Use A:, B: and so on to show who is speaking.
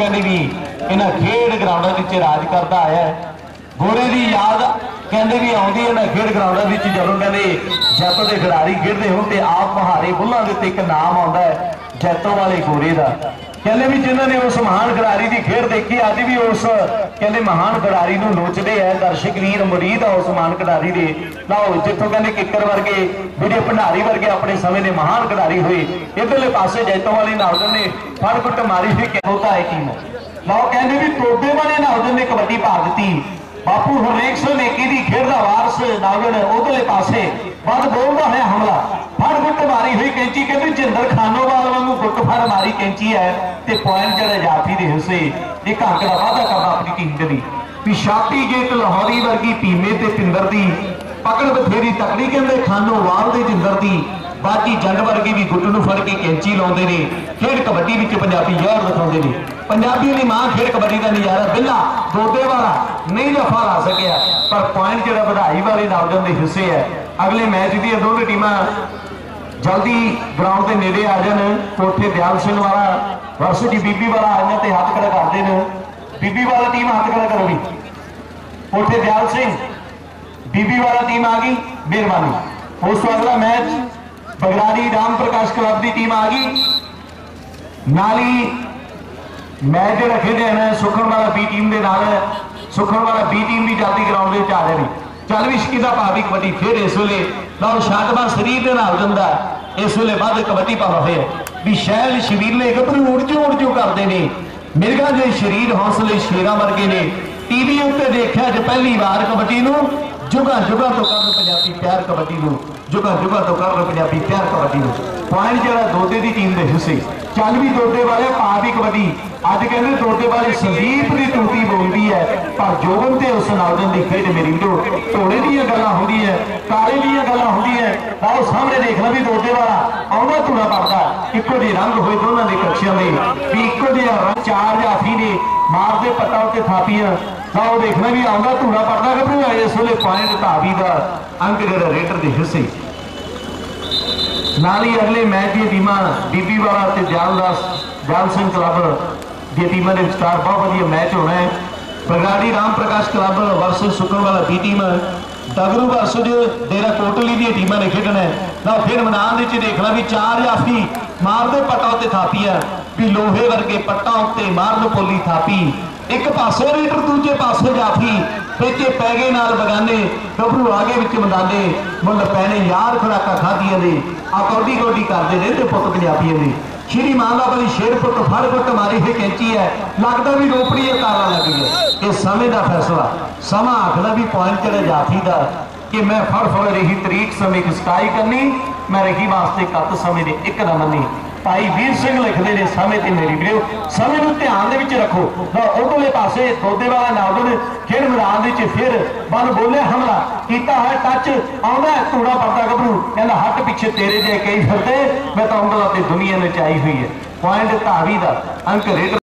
A: ਕਹਿੰਦੇ ਵੀ ਇਹਨਾਂ ਖੇਡ ਗਰਾਊਂਡਾਂ ਵਿੱਚ ਰਾਜ ਕਰਦਾ ਆਇਆ ਹੈ। ਗੋਰੇ ਦੀ ਯਾਦ ਕਹਿੰਦੇ ਵੀ ਆਉਂਦੀ ਇਹਨਾਂ ਖੇਡ ਗਰਾਊਂਡਾਂ ਵਿੱਚ ਜਦੋਂ ਕਹਿੰਦੇ ਜੈਤੋ ਦੇ ਖਿਡਾਰੀ ਗਿਰਦੇ ਹੋਣ ਤੇ ਆਪ ਮਹਾਰੇ ਬੁੱਲਾਂ ਦੇ ਉੱਤੇ ਇੱਕ ਨਾਮ ਆਉਂਦਾ ਹੈ, ਜੈਤੋ ਵਾਲੇ ਗੋਰੇ ਦਾ। ਕਹਿੰਦੇ ਵੀ ਜਿਨ੍ਹਾਂ ਨੇ ਉਸ ਮਹਾਨ ਖਿਡਾਰੀ ਦੀ ਖੇਡ ਦੇਖੀ, ਅੱਜ ਵੀ ਉਸ ਕਹਿੰਦੇ ਮਹਾਨ ਖਿਡਾਰੀ ਨੂੰ ਨੋਚਦੇ ਐ ਦਰਸ਼ਕ ਵੀਰ ਮੁਰੀਦ ਆ ਉਸ ਮਹਾਨ ਖਿਡਾਰੀ ਦੇ। ਲਓ ਜਿੱਥੋਂ ਕਹਿੰਦੇ ਕਿੱਕਰ ਵਰਗੇ, ਵੀਰੇ ਭੰਡਾਰੀ ਵਰਗੇ ਆਪਣੇ ਸਮੇਂ ਦੇ ਮਹਾਨ ਖਿਡਾਰੀ ਹੋਏ। ਇਧਰਲੇ ਪਾਸੇ ਜੈਤੋ ਵਾਲੇ ਨਾਉਦਨ ਨੇ, ਫੜ ਕੁੱਟ ਮਾਰੀ ਸੀ ਕਿ ਹੈ ਟੀਮ ਲਓ ਕਹਿੰਦੇ ਵੀ ਟੋਡੇ ਵਾਲੇ ਨਾਉਦਨ ਨੇ ਕਬੱਡੀ ਪਾ ਦਿੱਤੀ ਬਾਪੂ ਹਰੇਕ ਸਿੰਘ ਨੇਕੀ ਦੀ ਖੇਡ ਦਾ ਵਾਰਸ ਨਾਗਣ ਉਧਰਲੇ ਪਾਸੇ, ਵੱਧ ਬੋਲਦਾ ਹੋਇਆ ਹਮਲਾ ਫੜ ਗੁੱਟ ਮਾਰੀ ਹੋਈ ਕੈਂਚੀ ਕਹਿੰਦੇ ਜਿੰਦਰ ਖਾਨੋਵਾਲ ਵਾਂਗੂ ਮਾਰੀ ਕੈਂਚੀ ਹੈ ਤੇ ਪੁਆਇੰਟ ਜਿਹੜਾ ਜਾਫੀ ਦੇ ਹਿੱਸੇ ਇੱਕ ਅੰਕ ਦਾ ਵਾਅਦਾ ਕਰਦਾ ਆਪਣੀ ਟੀਮ ਦੇ ਲਈ। ਵੀ ਛਾਤੀ ਗੇਟ ਲਾਹੌਰੀ ਵਰਗੀ ਪੀਮੇ ਤੇ ਪਿੰਦਰ ਦੀ ਪਕੜ ਬਥੇਰੀ ਤਕੜੀ ਕਹਿੰਦੇ ਖਾਨੋਵਾਲ ਦੇ ਜਿੰਦਰ ਦੀ, ਬਾਕੀ ਜੰਡ ਵਰਗੇ ਵੀ ਗੁੱਟ ਨੂੰ ਫੜ ਕੇ ਕੈਂਚੀ ਲਾਉਂਦੇ ਨੇ, ਖੇਡ ਕਬੱਡੀ ਵਿੱਚ ਪੰਜਾਬੀ ਯਾਰ ਦਿਖਾਉਂਦੇ ਨੇ। ਪੰਜਾਬੀਆਂ ਦੀ ਮਾਂ ਖੇਡ ਕਬੱਡੀ ਦਾ ਨਜ਼ਾਰਾ ਬਿੱਲਾ ਦੋਦੇ ਵਾਲਾ ਨਹੀਂ ਜਫਾ ਲਾ ਸਕਿਆ। ਪਰ ਪੁਆਇੰਟ ਜਿਹੜਾ ਵਧਾਈ ਵਾਲੇ ਨੌਜਵਾਨ ਦੇ ਹਿੱਸੇ ਹੈ। ਅਗਲੇ ਮੈਚ ਦੀਆਂ ਦੋਵੇਂ ਟੀਮਾਂ ਜਲਦੀ ਗਰਾਊਂਡ ਦੇ ਨੇੜੇ ਆ ਜਾਣ, ਕੋਠੇ ਦਿਆਲ ਸਿੰਘ ਵਾਲਾ ਵਰਸਟੀ ਬੀਬੀ ਵਾਲਾ ਆਈਆਂ ਤੇ ਹੱਥ ਖੜਾ ਕਰਦੇ ਨੇ ਬੀਬੀ ਵਾਲਾ ਟੀਮ ਹੱਥ ਖੜਾ ਕਰੋ ਵੀ ਕੋਠੇ ਦਿਆਲ ਸਿੰਘ, ਬੀਬੀ ਵਾਲਾ ਟੀਮ ਆ ਗਈ, ਮਿਹਰਬਾਨੀ। ਉਸ ਤੋਂ ਅਗਲਾ ਮੈਚ ਬਗਰਾੜੀ ਰਾਮ ਪ੍ਰਕਾਸ਼ ਕਲੱਬ ਦੀ ਟੀਮ ਆ ਗਈ। ਨਾਲ ਹੀ ਮੈਚ ਜਿਹੜਾ ਖੇਡਿਆ ਨਾ ਸੁਖਣ ਵਾਲਾ ਬੀ ਟੀਮ ਦੇ ਨਾਲ ਸੁਖਣ ਵਾਲਾ ਬੀ ਟੀਮ ਵੀ ਜਲਦੀ ਗਰਾਊਂਡ ਦੇ ਵਿੱਚ ਆ ਰਹੇ ਚੱਲ ਵੀ ਸ਼ਕੀ ਦਾ ਭਾਵੀ ਕਬੱਡੀ ਫੇਰ ਇਸ ਵੇਲੇ। ਲਓ ਸ਼ਾਟਬਾ ਸਰੀਰ ਦੇ ਨਾਲ ਜਾਂਦਾ ਇਸ ਵੇਲੇ ਵੱਧ ਕਬੱਡੀ ਪਾਵਾ ਹੋਇਆ ਵੀ ਸ਼ੈਲ ਸ਼ਬੀਲੇ ਗੱਭਰੂ ਉੜ ਜੋ ਉੜ ਜੋ ਕਰਦੇ ਨੇ। ਮਿਰਗਾ ਦੇ ਸਰੀਰ ਹੌਸਲੇ ਸ਼ੇਰਾਂ ਵਰਗੇ ਨੇ। ਟੀਵੀ ਉੱਤੇ ਦੇਖਿਆ ਅੱਜ ਪਹਿਲੀ ਵਾਰ ਕਬੱਡੀ ਨੂੰ, ਜੁਗਾ ਜੁਗਾ ਤੋਂ ਕਰਨ ਪੰਜਾਬੀ ਪਿਆਰ ਕਬੱਡੀ ਨੂੰ, ਜੁਗਾ ਜੁਗਾ ਤੋਂ ਕਰਨ ਪੰਜਾਬੀ ਪਿਆਰ ਕਬੱਡੀ ਨੂੰ। ਪੁਆਇੰਟ ਜਿਹੜਾ ਦੋਦੇ ਦੀ ਟੀਮ ਦੇ ਹਿੱਸੇ, ਚੱਲ ਵੀ ਦੋਦੇ ਵਾਲੇ ਪਾ ਵੀ ਕਬੱਡੀ। ਅੱਜ ਕਹਿੰਦੇ ਦੋਦੇ ਵਾਲੇ ਸੰਦੀਪ ਦੀ ਟੂਟੀ ਬੋਲਦੀ ਹੈ, ਪਰ ਜੋਗਨ ਤੇ ਉਸ ਨਾਲਦਨ ਦੀ ਖੇਡ ਮੇਰੀ ਵੀਰੋ ਢੋਲੇ ਦੀਆਂ ਗੱਲਾਂ ਹੁੰਦੀਆਂ ਕਾਲੇ ਦੀਆਂ ਗੱਲਾਂ ਹੁੰਦੀਆਂ ਆਓ ਸਾਹਮਣੇ ਦੇਖ ਲੈ ਵੀ ਦੋਦੇ ਵਾਲਾ ਆਉਂਦਾ ਧੂੜਾ ਪੜਦਾ ਇੱਕੋ ਜਿਹੇ ਰੰਗ ਹੋਏ ਦੋਨਾਂ ਦੇ ਕੱਛਿਆਂ ਦੇ। ਵੀ ਇੱਕੋ ਜਿਹਾ ਰੰਗ ਚਾਰ ਜਾਫੀ ਨੇ ਮਾਰਦੇ ਪੱਟਾ ਉੱਤੇ ਥਾਪੀਆਂ। ਤਾਂ ਉਹ ਦੇਖਣਾ ਵੀ ਆਉਂਦਾ ਧੂੜਾ ਪੜਦਾ ਗੱਭਰੂ ਹੈ ਇਸ ਵੇਲੇ ਪੁਆਇੰਟ ਧਾਵੀ ਦਾ ਅੰਕ ਜਿਹੜਾ ਰੇਟਰ ਦੇ ਹਿੱਸੇ। ਨਾਲ ਹੀ ਅਗਲੇ ਮੈਚ ਦੀਆਂ ਟੀਮਾਂ, ਬੀਬੀ ਵਾਲਾ ਤੇ ਦਿਆਲਦਾਸ ਦਿਆਲ ਸਿੰਘ ਕਲੱਬ ਦੀਆਂ ਟੀਮਾਂ ਦੇ ਵਿਚਕਾਰ ਬਹੁਤ ਵਧੀਆ ਮੈਚ ਹੋਣਾ ਹੈ। ਬਰਗਾੜੀ ਰਾਮ ਪ੍ਰਕਾਸ਼ ਕਲੱਬ ਵਰਸਸ ਸੁਖਨ ਵਾਲਾ ਦੀ ਟੀਮ ਡਗਰੂ ਵਰਸਸ ਡੇਰਾ ਕੋਟਲੀ ਦੀਆਂ ਟੀਮਾਂ ਨੇ ਖੇਡਣਾ ਹੈ। ਨਾ ਫਿਰ ਮੈਦਾਨ ਦੇ ਵਿੱਚ ਦੇਖਣਾ ਵੀ ਚਾਰ ਜਾਫੀ ਮਾਰਦੇ ਪੱਟਾ ਉੱਤੇ ਥਾਪੀ ਹੈ। ਵੀ ਲੋਹੇ ਵਰਗੇ ਪੱਟਾਂ ਉੱਤੇ ਮਾਰਨ ਪੋਲੀ ਥਾਪੀ। ਇੱਕ ਪਾਸੇ ਰੀਡਰ, ਦੂਜੇ ਪਾਸੇ ਜਾਫੀ। ਪੇਕੇ ਪੈ ਗਏ ਨਾਲ ਬਗਾਨੇ। ਗੱਭਰੂ ਆਗੇ ਵਿੱਚ ਮੰਦਾਨੇ। ਮੁੱਲ ਪੈਣੇ ਯਾਰ ਖੜਾਕਾ ਖਾਦੀਆਂ ਦੇ ਆ ਕੋਡੀ ਕੋਡੀ ਕਰਦੇ ਰਹਿੰਦੇ ਪੁੱਤ ਪੰਜਾਬੀਆਂ ਦੇ। ਸ਼੍ਰੀ ਮਾਲਾ ਬਲੀ ਸ਼ੇਰ ਪੁੱਤ ਮਾਰੀ ਹੋਈ ਕੈਂਚੀ ਹੈ। ਲੱਗਦਾ ਵੀ ਰੋਪੜੀ ਇਹ ਤਾਰਾਂ ਲੱਗ ਗਿਆ ਇਹ ਸਮੇਂ ਦਾ ਫੈਸਲਾ। ਸਮਾਂ ਆਖਦਾ ਵੀ ਪੁਆਇੰਟ ਜਿਹੜਾ ਜਾਫੀ ਦਾ ਕਿ ਮੈਂ ਫੜ ਫੜ ਰਹੀ ਤਰੀਕ ਸਮੇਂ ਕੀ ਸਕਾਈ ਕਰਨੀ, ਮੈਂ ਰਹੀ ਵਾਸਤੇ ਕੱਤ ਸਮੇਂ ਦੇ ਇੱਕ ਨਾ ਮੰਨੀ। ਭਾਈ ਵੀਰ ਸਿੰਘ ਲਿਖਦੇ ਨੇ, ਸਮੇਂ ਤੇ ਮੇਰੀ ਵੀਡੀਓ ਸਮੇਂ ਨੂੰ ਧਿਆਨ ਦੇ ਵਿੱਚ ਰੱਖੋ। ਤਾਂ ਉਧਰਲੇ ਪਾਸੇ ਦੋਦੇ ਵਾਲਾ ਨਾਵਦਨ ਖੇਡ ਮੈਦਾਨ ਦੇ ਵਿੱਚ ਫਿਰ ਬਨ ਬੋਲੇ ਹਮਲਾ ਕੀਤਾ ਹੈ, ਟੱਚ ਆਉਂਦਾ ਧੂੜਾ ਪਰਦਾ ਗੱਭਰੂ। ਕਹਿੰਦਾ ਪਿੱਛੇ ਤੇਰੇ ਜੇ ਕਈ ਫਿਰਦੇ, ਮੈਂ ਤਾਂ ਉਂਗਲਾਂ ਤੇ ਦੁਨੀਆ ਨਚਾਈ ਹੋਈ ਹੈ। ਪੁਆਇੰਟ ਧਾਵੀ ਦਾ ਅੰਕ ਰੇਟ